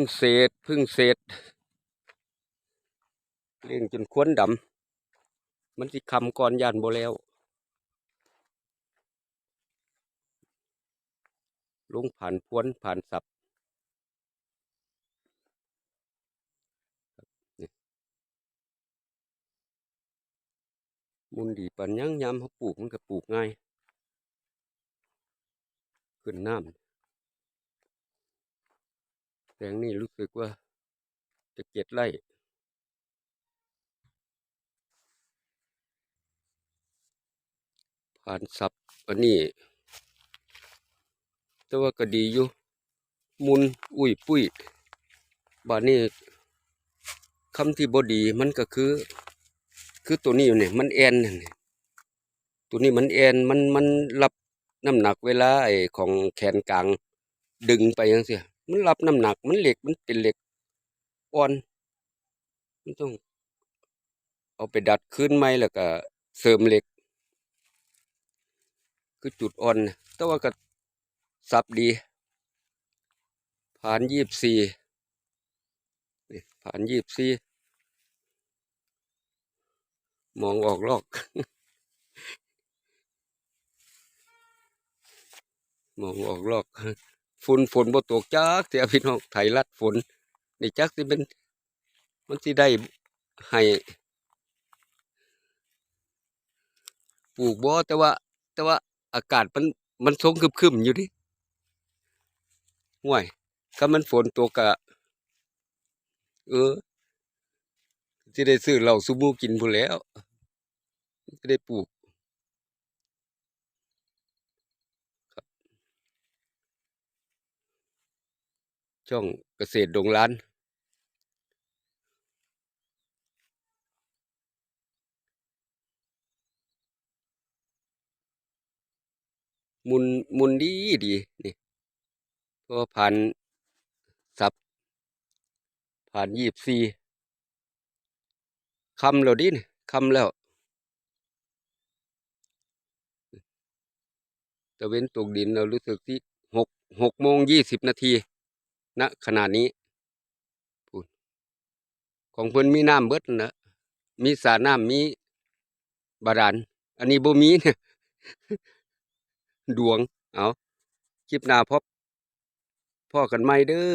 งเศษพึ่งเศษเลี้ยงจนควนดำ มันสิคำก่อนยานโบแล้ว ลงผ่านพวนผ่านสับมุนดีปันยังยามเขาปลูกมันก็ปลูกง่าย ขึ้นน้ำ แปลงนี้รู้สึกว่าจะเจ็ดไร่ผ่านสับอันนี้ แต่ว่าก็ดีอยู่ มุนอุ้ยปุ้ยบ้านนี้คำที่บดีมันก็คือ คือตัวนี้อยู่เนี่ยมันแอนนั่นนี่ยตัวนี้มันแอนมันมันรับน้ำหนักเวลาไอ้ของแขนกลางดึงไปยังเสีย มันรับน้ำหนัก มันเหล็กมันเป็นเหล็กอ่อนมันต้อง เอาไปดัดขึ้นไหมแล้วก็เสริมเหล็ก คือจุดอ่อน แต่ว่าก็สับดี ผ่านยี่บสี่นี่ผ่านยี่บสี่มองออกลอก มองออกลอก ฝนฝนบ่ตกจักเสียพี่น้องไถลัดฝนนี่จักสิเป็นมันสิได้ให้ปลูกบ่แต่ว่า แต่ว่าอากาศมันมันทรงครึมๆอยู่ดิห่วยถ้ามันฝนตกกะเออสิได้ซื้อเหล้าซูบูกินพูแล้วสิได้ปลูก ช่องเกษตรดงล้านมุนมุนดีดีนี่เพราะว่าผ่านสับผ่านยีบสี่คำแล้วดินคำแล้วตะเว้นตกดินเรารู้สึกที่หกหกโมงยี่สิบนาที ณขณะนี้พูดของเพิ่นมีน้ำเบิดนั่นะมีสรน้ำมีบาดาลอันนี้บ่มีเนี่ยดวง เอาคลิปหน้าพบพ่อกันใหม่เด้อ